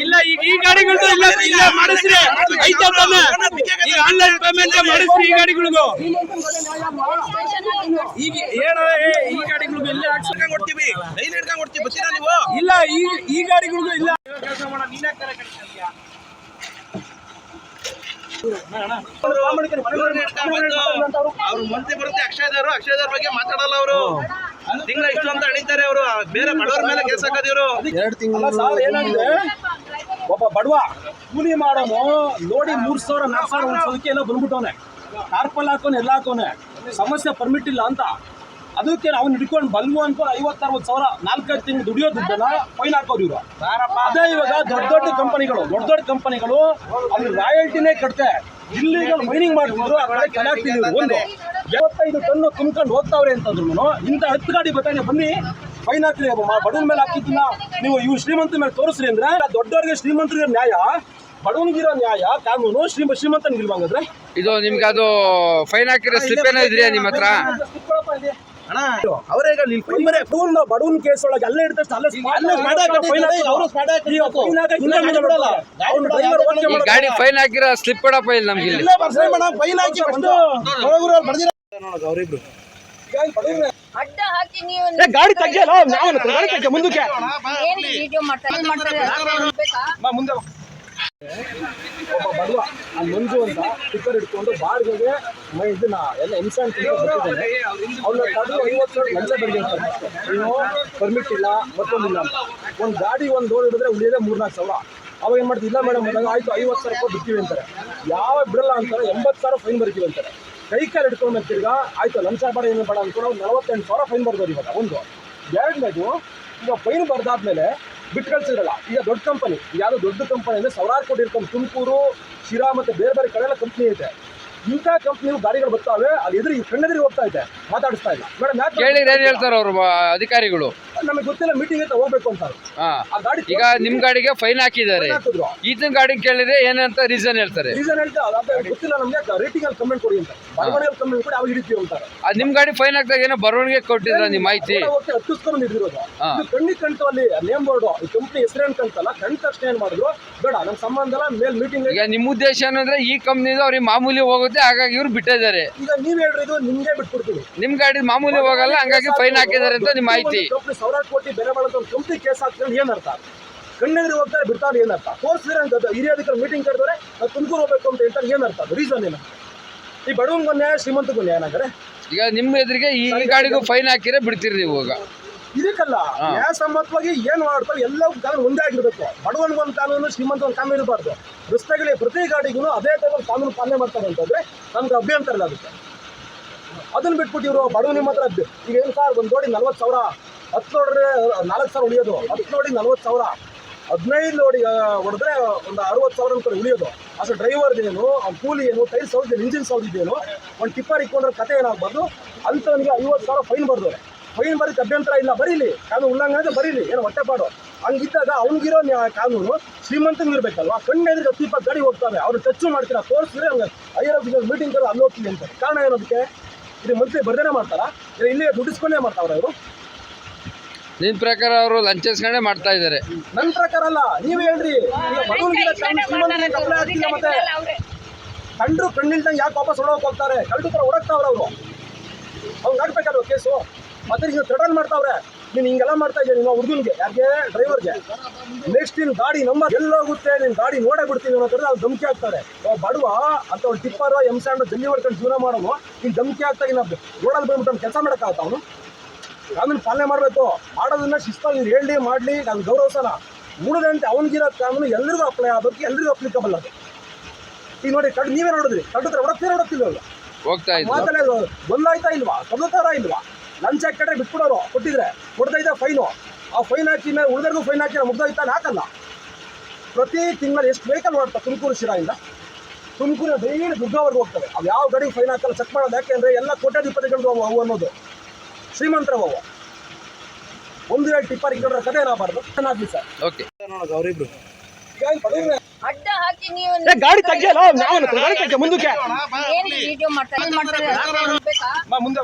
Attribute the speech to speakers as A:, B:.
A: ಇಲ್ಲ ಈಗ ಈ ಗಾಡಿಗಳು ಇಲ್ಲ ಇಲ್ಲ ಮಾಡಿಸ್ರಿ ಈಗ ಆನ್ಲೈನ್ ಪೇಮೆಂಟ್ ಮಾಡಿಸ್ರಿ ಈ ಗಾಡಿಗಳಿಗೂ ಈಗ ಏನ ಈ ಗಾಡಿಗಳಿಗೂ ಇಲ್ಲೇ ಹಾಕ್ಸಿ
B: ಕೊಡ್ತೀವಿ ಡೈಲಿ ಹಿಡ್ಕೊಂಡ್ ಕೊಡ್ತೀವಿ ಬರ್ತೀರಾ ನೀವು
A: ಇಲ್ಲ ಈ ಈ ಗಾಡಿಗಳಿಗೂ ಇಲ್ಲ
B: ಅವ್ರು ಮಂತ್ರಿ ಬರುತ್ತೆ ಅಕ್ಷಯದವರು ಅಕ್ಷಯದವ್ರ ಬಗ್ಗೆ ಮಾತಾಡಲ್ಲ ಅವರು. ತಿಂಗಳ ಇಷ್ಟು ಅಂತ ಅಣಿತಾರೆ ಅವರು. ಬೇರೆ ಬಡವರ ಮೇಲೆ ಕೆಲಸ ಹಾಕೋದಿವ್ರು.
C: ಎರಡು ತಿಂಗಳು ಏನಾಗಿದೆ? ಒಬ್ಬ ಬಡವ ಕೂಲಿ ಮಾಡೋನು ನೋಡಿ ಮೂರು ಸಾವಿರ ನಾಲ್ಕು ಸಾವಿರ ಉಳಿಸೋದಕ್ಕೆ ಎಲ್ಲ ಬಂದ್ಬಿಟ್ಟವನೆ. ಟಾರ್ಪಲ್ ಹಾಕೋನೆ ಎಲ್ಲ ಹಾಕೋನೆ. ಸಮಸ್ಯೆ ಪರ್ಮಿಟ್ ಇಲ್ಲ ಅಂತ. ಅದಕ್ಕೆ ಅವ್ನು ಹಿಡ್ಕೊಂಡು ಬಲ್ವು ಅನ್ಕೊಂಡು ಐವತ್ತು ಅರವತ್ತು ಸಾವಿರ ನಾಲ್ಕೈದು ತಿಂಗಳು ದುಡಿಯೋ ದುಡ್ಡನ್ನ ಫೈನ್ ಹಾಕೋದು ಇವರು. ಅದೇ ಇವಾಗ ದೊಡ್ಡ ದೊಡ್ಡ ಕಂಪನಿಗಳು ದೊಡ್ಡ ದೊಡ್ಡ ಕಂಪನಿಗಳು ಅಲ್ಲಿ ರಾಯಲ್ಟಿನೇ ಕಟ್ತೆ. ಇಲ್ಲಿಗಲ್ ಮೈನಿಂಗ್ ಮಾಡ್ತಿದ್ರು ಆ ಕಡೆ ಕೆಳಾಗ್ತಿದ್ರು ಒಂದು ಎಪ್ಪತ್ತೈದು ಟನ್ನು ತುಂಬ್ಕೊಂಡು ಹೋಗ್ತಾವ್ರೆ ಅಂತಂದ್ರು ಇಂಥ ಹತ್ತು ಗಾಡಿ ಬರ್ತಾನೆ ಬನ್ನಿ ಫೈನ್ ಹಾಕ್ರಿ ಬಡವನ ಮೇಲೆ ಹಾಕಿದ್ದಿಲ್ಲ. ನೀವು ಇವು ಶ್ರೀಮಂತ ಮೇಲೆ ತೋರಿಸ್ರಿ ಅಂದ್ರೆ ದೊಡ್ಡವ್ರಿಗೆ ಶ್ರೀಮಂತರಿಗೆ ನ್ಯಾಯ ಬಡವನಿಗಿರೋ ನ್ಯಾಯ ಕಾನೂನು ಶ್ರೀಮ ಶ್ರೀಮಂತನಿಗಿಲ್ವಂಗಂದ್ರೆ
D: ಇದು ನಿಮ್ಗೆ ಅದು ಫೈನ್ ಹಾಕಿರೋ ಸ್ಲಿಪ್ ಏನೋ ಇದ್ರಿ ನಿಮ್ಮ ಹತ್ರ?
B: ಅಣ್ಣ ಅವರೇ ಈಗ ನಿನ್ ಫೈನ್ ಬರೇ
C: ಬಡವನ್ ಬಡವನ್ ಕೇಸ್ ಒಳಗೆ ಅಲ್ಲೇ ಇಡ್ತಾರೆ ಅಲ್ಲೇ
D: ಗಾಡಿ ಫೈನ್ ಹಾಕಿರ ಸ್ಲಿಪ್ ಕೊಡಪ್ಪ ಇಲ್ಲ ನಮ್ಗೆ ಇಲ್ಲಿ.
B: ಇಲ್ಲೇ ಬರ್ಸಿ ಮೇಡಮ್ ಫೈನ್ ಹಾಕಿ ಬರ್ದಿರ. ಅವರಿಬ್ರು
E: ಅಡ್ಡ ಹಾಕಿ ನೀವು
C: ಗಾಡಿ ತೆಗಿಯಲ್ಲ ನಾವು ಗಾಡಿ ತೆಗಿಯ ಮುಂದಕ್ಕೆ.
E: ಏನ್ ವಿಡಿಯೋ ಮಾಡ್ತಾರೆ? ಮಾಡ್ತಾರೆ
C: ಮುಂದೆ ಬಡವ ಆ ಮಂಜು ಅಂತ ಟಿಕ್ಕರ್ ಇಟ್ಕೊಂಡು ಮೈ ಇದನ್ನ ಎಲ್ಲ ಇನ್ಸೆಂಟ್ ಬರ್ತಿದ್ದಾನೆ ಅವ್ನ ಐವತ್ತು ಸಾವಿರ ಲಂಚ ಬೆಳಗ್ಗೆ ಇನ್ನು ಪರ್ಮಿಟ್ ಇಲ್ಲ ಅಂತ. ಒಂದು ಗಾಡಿ, ಒಂದು ಡೋರ್ ಹಿಡಿದ್ರೆ ಉಳಿಯೋದೇ ಮೂರ್ನಾಲ್ಕು ಸಾವಿರ. ಅವಾಗ ಏನು ಮಾಡ್ತೀವಿ? ಇಲ್ಲ ಮೇಡಮ್ ಅಂದಾಗ ಆಯ್ತು, ಐವತ್ತು ಸಾವಿರ ರೂಪಾಯಿ ಬಿಡ್ತೀವಿ ಅಂತಾರೆ. ಯಾವ ಬಿಡಲ್ಲ ಅಂತಾರೆ, ಎಂಬತ್ತು ಸಾವಿರ ಫೈನ್ ಬರ್ತೀವಿ ಅಂತಾರೆ. ಕೈ ಕಾಲು ಹಿಡ್ಕೊಂಡು ತಿರ್ಗಾ, ಆಯ್ತು, ಲಂಚ ಬೇಡ, ಏನು ಬೇಡ ಅವ್ರು ನಲವತ್ತೆಂಟು ಸಾವಿರ ಫೈನ್ ಬರ್ಬೋದು ಇವಾಗ, ಒಂದು. ಎರಡನೇದು, ಈಗ ಫೈನ್ ಬರ್ದಾದ್ಮೇಲೆ ಬಿಟ್ಟು ಕಳ್ಸಿರಲ್ಲ ಈಗ ದೊಡ್ಡ ಕಂಪನಿ ಯಾವುದೋ ದೊಡ್ಡ ಕಂಪನಿ ಅಂದರೆ ಸಾವಿರಾರು ಕೋಟಿ ಇರ್ಕೊಂಡು ತುಮಕೂರು, ಶಿರಾ ಮತ್ತು ಬೇರೆ ಬೇರೆ ಕಡೆ ಎಲ್ಲ ಕಂಪ್ನಿ ಐತೆ ಇಂಥ ಕಂಪ್ನಿಯು ಗಾಡಿಗಳು ಬರ್ತಾವೆ, ಅದು ಎದುರು ಕಣ್ಣೆದುರಿಗೆ ಹೋಗ್ತಾ ಇದೆ. ಮಾತಾಡಿಸ್ತಾ ಇಲ್ಲ. ಮೇಡಮ್
D: ಕೇಳಿದ್ರೆ ಏನ್ ಹೇಳ್ತಾರೆ ಅವ್ರು ಅಧಿಕಾರಿಗಳು?
C: ನಮಗೆ ಗೊತ್ತಿಲ್ಲ ಮೀಟಿಂಗ್ ಅಂತ ಹೋಗ್ಬೇಕು ಅಂತ
D: ಹಾ.
C: ಆ ಗಾಡಿ
D: ಈಗ ನಿಮ್ ಗಾಡಿಗೆ ಫೈನ್ ಹಾಕಿದ್ದಾರೆ.
C: ಹಾಕಿದ್ರು.
D: ಈತನ ಗಾಡಿ ಕೇಳಿದ್ರೆ ಏನಂತ ರೀಸನ್ ಹೇಳ್ತಾರೆ.
C: ರೀಸನ್ ಹೇಳ್ತಾ ಅದೇ ಗೊತ್ತಿಲ್ಲ ನಮಗೆ ರೇಟಿಂಗ್ ಅಲ್ಲಿ ಕಮೆಂಟ್ ಕೊಡಿ ಅಂತ. ಬರವಣಿಗೆ ಕಮೆಂಟ್ ಕೊಡಿ ಅವಾಗ ಹಿಡಿತೀವಿ ಅಂತಾರೆ.
D: ಅದ್ ನಿಮ್ ಗಾಡಿ ಫೈನ್ ಹಾಕಿದಾಗ ಏನೋ ಬರವಣಿಗೆ ಕೊಟ್ಟಿದ್ರ ನಿಮ್ ಮಾಹಿತಿ?
C: ಹತ್ತಿಸ್ಕೊಂಡು ಹಿಡಿದಿರೋದು ಕಣ್ಣಿಗೆ ಕಂತು ಅಲ್ಲಿ ನೇಮ್ ಬೋರ್ಡ್ ಈ ಕಂಪ್ನಿ ಹೆಸರೇನು ಕಂತಲ್ಲ ಕಂಡ ತಕ್ಷಣ ಏನ್ ಮಾಡಿದ್ರು? ಬೇಡ ನಮ್ಮ ಸಂಬಂಧ ಮೇಲ್ ಮೀಟಿಂಗ್
D: ಈಗ ನಿಮ್ ಉದ್ದೇಶ ಏನಂದ್ರೆ ಈ ಕಂಪ್ನಿಯಿಂದ ಅವ್ರಿಗೆ ಮಾಮೂಲಿ ಹೋಗುತ್ತೆ ಹಾಗಾಗಿ ಇವ್ರು ಬಿಟ್ಟಿದ್ದಾರೆ.
C: ಈಗ ನೀವ್ ಹೇಳ್ರಿ ಇದು ನಿಮ್ಗೆ ಬಿಟ್ಬಿಡ್ತೀವಿ
D: ನಿಮ್ ಗಾಡಿ ಮಾಮೂಲಿ ಹೋಗಲ್ಲ ಹಂಗಾಗಿ ಫೈನ್ ಹಾಕಿದ್ದಾರೆ ಅಂತ ನಿಮ್ ಮಾಹಿತಿ.
C: ಸಾವಿರಾರು ಕೋಟಿ ಬೆಲೆ ಒಂದು ಕಂಪ್ನಿ ಕೇಸ್ ಹಾಕ್ತಾರೆ ಏನರ್ಥ? ಕಣ್ಣೆದುರು ಹೋಗ್ತಾರೆ ಬಿಡ್ತಾರೆ ಏನು ಅರ್ಥ ತೋರಿಸಿದ್ರೆ ಅಂತ ಹಿರಿಯ ಅಧಿಕಾರಿ ಮೀಟಿಂಗ್ ಕರೆದ್ರೆ ನಾವು ತುಮಕೂರು ಹೋಗ್ಬೇಕು ಅಂತ ಹೇಳ್ತಾರೆ ಏನರ್ಥ ಅರ್ಥ ರೀಸನ್ ಏನು? ಈ ಬಡವನ್ಗೂ ನ್ಯಾಯ ಶ್ರೀಮಂತಗೂ ನ್ಯಾಯ
D: ಈಗ ನಿಮ್ ಎದುರಿಗೆ ಈ ಗಾಡಿಗೂ ಫೈನ್ ಹಾಕಿದ್ರೆ ಬಿಡ್ತೀರಿ ನೀವು ಈಗ.
C: ಇದಕ್ಕಲ್ಲ ನ್ಯಾಯಸಮ್ಮತವಾಗಿ ಏನ್ ಮಾಡ್ತಾರೆ ಎಲ್ಲ ಕಾನೂನು ಒಂದೇ ಆಗಿರ್ಬೇಕು. ಬಡವನಿಗೊಂದು ಕಾನೂನು ಶ್ರೀಮಂತ ಒಂದು ಕಾನೂನು ಇರಬಾರ್ದು. ರಸ್ತೆಗಳಿಗೆ ಪ್ರತಿ ಗಾಡಿಗೂ ಅದೇ ಟೈಮಲ್ಲಿ ಕಾನೂನು ಪಾಲನೆ ಮಾಡ್ತಾರೆ ಅಂತಂದ್ರೆ ನಮ್ಗೆ ಅಭ್ಯಂತರ ಆಗುತ್ತೆ ಅದನ್ನ ಬಿಟ್ಬಿಟ್ಟು ಇವರು ಬಡವ ನಿಮ್ಮ ಹತ್ರ ಈಗ ಏನು ಸರ್, ಒಂದು ನೋಡಿ ನಲ್ವತ್ತು ಸಾವಿರ, ಹತ್ತು ನೋಡ್ರೆ ನಾಲ್ಕು ಸಾವಿರ ಉಳಿಯೋದು. ಹತ್ತು ನೋಡಿ ನಲ್ವತ್ತು ಸಾವಿರ. ಹದಿನೈದು ನೋಡಿ ಹೊಡೆದ್ರೆ ಒಂದು ಅರವತ್ತು ಸಾವಿರ ಅಂತ ಉಳಿಯೋದು. ಅಷ್ಟು ಡ್ರೈವರ್ದೇನು ಅವ್ನ ಕೂಲಿ ಏನು ಟೈರ್ ಸೌದಿದ್ದೇನು ಇಂಜಿನ್ ಸೌದಿದ್ದೇನು ಒಂದು ಟಿಪ್ಪರ್ ಇಕ್ಕೊಂಡ್ರೆ ಕತೆ ಏನಾಗ್ಬಾರ್ದು? ಅಂಥವನಿಗೆ ಐವತ್ತು ಸಾವಿರ ಫೈನ್ ಬರ್ದವ್ರೆ ಫೈನ್ ಬರೀ ಅಭ್ಯಂತರ ಇಲ್ಲ, ಬರೀಲಿ. ಕಾನೂನು ಉಲ್ಲಂಘನೆ ಬರೀಲಿ, ಏನು ಹೊಟ್ಟೆಪಾಡು ಹಂಗಿದ್ದಾಗ ಅವ್ನಿಗಿರೋ ಕಾನೂನು ಶ್ರೀಮಂತನಿರ್ಬೇಕಲ್ವಾ ಇರಬೇಕಲ್ವಾ? ಹತ್ತು ಇಪ್ಪತ್ತು ಗಾಡಿ ಹೋಗ್ತವೆ ಅವ್ರು ಟಚ್ಚು ಮಾಡ್ತೀರಾ? ತೋರಿಸಿದ್ರೆ ಹಂಗೆ ಐಆರ್ ಆಫೀಸರ್ ಮೀಟಿಂಗ್ ಅಲ್ಲಿ ಹೋಗ್ತೀವಿ ಅಂತ ಕಾರಣ ಏನದಕ್ಕೆ ಇದು ಮಂತ್ಲಿ ಬರ್ದೇನೆ ಮಾಡ್ತಾರಾ? ಇಲ್ಲ ಇಲ್ಲೇ ದುಡ್ಡಿಸ್ಕೊಂಡೇ ಮಾಡ್ತಾವ್ರ ಅವರು
D: ನಿನ್ ಪ್ರಕಾರ ಅವರು ಲಂಚ ಇಸ್ಕೊಂಡೇ ಮಾಡ್ತಾ ಇದ್ದಾರೆ
C: ನನ್ನ ಪ್ರಕಾರ ಅಲ್ಲ ನೀವು ಹೇಳ್ರಿ. ಮತ್ತೆ ಕಂಡ್ರು ಕಣ್ಣಿಲ್ದಂಗೆ ಯಾಕೆ ವಾಪಸ್ ಹೊಡೋಕೆ ಹೋಗ್ತಾರೆ? ಕಳ್ದು ಥರ ಹೊಡಕ್ತಾವ್ರ ಅವರು. ಅವ್ರು ಆಗ್ಬೇಕಲ್ವ ಕೇಸು? ಮತ್ತೆ ನೀವು ಥ್ರೆಟನ್ ಮಾಡ್ತಾವ್ರೆ. ನೀನು ಹಿಂಗೆಲ್ಲ ಮಾಡ್ತಾ ಇದ್ದೀನಿ ನಿಮ್ಮ ಹುಡುಗನಿಗೆ? ಯಾಕೆ ಡ್ರೈವರ್ಗೆ? ನೆಕ್ಸ್ಟ್ ನಿನ್ನ ಗಾಡಿ ನಂಬರ್ ಎಲ್ಲೋಗುತ್ತೆ ನಿನ್ನ ಗಾಡಿ ನೋಡೇ ಬಿಡ್ತೀನಿ ಅನ್ನೋ ಥರ ಅವ್ರು ಧಮಕಿ ಹಾಕ್ತಾರೆ. ಬಡವ ಅಂತ ಒಂದು ಟಿಪ್ಪರ್ ಎಂ ಸ್ಯಾಂಡ್ ಜಲ್ಲಿ ಹೊಡ್ಕೊಂಡು ಜೀವನ ಮಾಡೋನು ನೀನು ಧಮಕಿ ಹಾಕ್ತಾಗಿ ನಾವು ರೋಡಲ್ಲಿ ಬಂದ್ಬಿಟ್ಟು ಕೆಲಸ ಮಾಡೋಕ್ಕಾಗತ್ತ ಅವನು? ಕಾನೂನು ಪಾಲನೆ ಮಾಡಬೇಕು. ಮಾಡೋದನ್ನ ಶಿಸ್ತಾಗಿ ಹೇಳಿ ಮಾಡಲಿ ನಾನು ಗೌರವಿಸೋಣ ಮೂಡದಂತೆ ಅವನಿಗಿರೋ ಕಾನೂನು ಎಲ್ಲರಿಗೂ ಅಪ್ಲೈ ಆಗೋದಕ್ಕೆ ಎಲ್ಲರಿಗೂ ಅಪ್ಲಿಕಬಲ್ ಅದು. ಈಗ ನೋಡಿ ಕಡ್ ನೀವೇ ನೋಡಿದ್ರಿ. ಕಡ್ತ್ರ ಹೊಡಕ್ತೀರ ನೋಡುತ್ತಿಲ್ಲ
D: ಹೋಗ್ತಾ
C: ಮಾತಾಡೋದು ಬಂದಾಯ್ತಾ ಇಲ್ವಾ? ಕಬ್ಬತಾರ ಇಲ್ವಾ? ಲಂಚ ಕಡೆ ಬಿಟ್ಬಿಡೋರು ಕೊಟ್ಟಿದ್ರೆ. ಕೊಡ್ತಾ ಇದ್ದ ಫೈನು ಆ ಫೈನ್ ಹಾಕಿ ಮೇಲೆ ಉಳಿದರ್ಗೂ ಫೈನ್ ಹಾಕಿ ಮುಗ್ದೋಯ್ತಾ ಹಾಕಲ್ಲ. ಪ್ರತಿ ತಿಂಗಳು ಎಷ್ಟು ವೆಹಿಕಲ್ ಮಾಡ್ತಾ ತುಮಕೂರು ಶಿರಾಯಿಂದ? ತುಮಕೂರು ಡೈಲಿ ದುರ್ಗಾವರೆಗೆ ಹೋಗ್ತವೆ. ಅವು ಯಾವ ಗಾಡಿಗೆ ಫೈನ್ ಹಾಕಲ್ಲ ಚೆಕ್ ಮಾಡೋದು. ಯಾಕೆಂದ್ರೆ ಎಲ್ಲ ಕೋಟ್ಯಾಧಿಪತಿಗಳು ಅವು ಅವು ಅನ್ನೋದು. ಶ್ರೀಮಂತರ ಅವು. ಒಂದು ಎರಡು ಟಿಪ್ಪರ್ ಇಟ್ಟರೆ ಕಥೆ ಏನಾಗಬಾರ್ದು? ಚೆನ್ನಾಗಿ ಸರ್.
D: ಓಕೆ
B: ನೋಡೋದು ಅವರಿಬ್ರು
E: ಅಡ್ಡ ಹಾಕಿ ನೀವು
C: ಗಾಡಿ ತೆಗಿಯಲ್ಲ ನಾವು ಗಾಡಿ ತೆಗಿಯ ಮುಂದಕ್ಕೆ?
E: ವಿಡಿಯೋ ಮಾಡ್ತಾರೆ ಮಾಡ್ತಾರೆ
C: ಮುಂದೆ.